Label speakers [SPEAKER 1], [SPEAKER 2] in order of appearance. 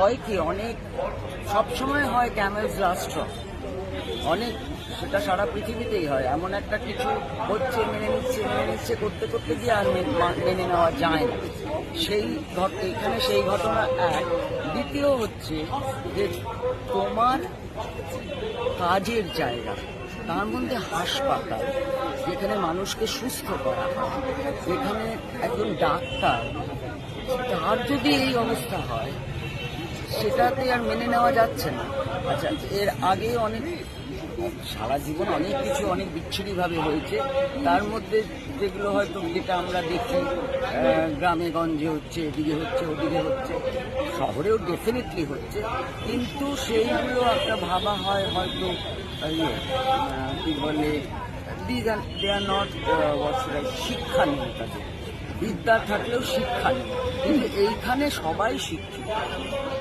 [SPEAKER 1] হয় কি, অনেক সবসময় হয় ক্যামেলস রাষ্ট্র অনেক, সেটা সারা পৃথিবীতেই হয়। এমন একটা কিছু হচ্ছে, মেনে নিচ্ছে মেনে নিচ্ছে, করতে করতে গিয়ে আর মেনে নেওয়া যায় না। সেই এখানে সেই ঘটনা এক। দ্বিতীয় হচ্ছে যে তোমার কাজের জায়গা, তার মধ্যে হাসপাতাল, যেখানে মানুষকে সুস্থ করা যেখানে একজন ডাক্তার, তার যদি এই অবস্থা হয় সেটাতে আর মেনে নেওয়া যাচ্ছে না। আচ্ছা। এর আগে অনেক সারা জীবন অনেক কিছু অনেক বিচ্ছিরিভাবে হয়েছে। তার মধ্যে যেগুলো হয়তো যেটা আমরা দেখি গ্রামে গঞ্জে হচ্ছে এদিকে হচ্ছে ওদিকে হচ্ছে শহরেও ডেফিনেটলি হচ্ছে। কিন্তু সেইগুলো একটা ভাবা হয় হয়তো ইয়ে, কি বলে these are they are not শিক্ষা নেই তাদের। বিদ্যা থাকলেও শিক্ষা নেই। কিন্তু এইখানে সবাই শিক্ষিত।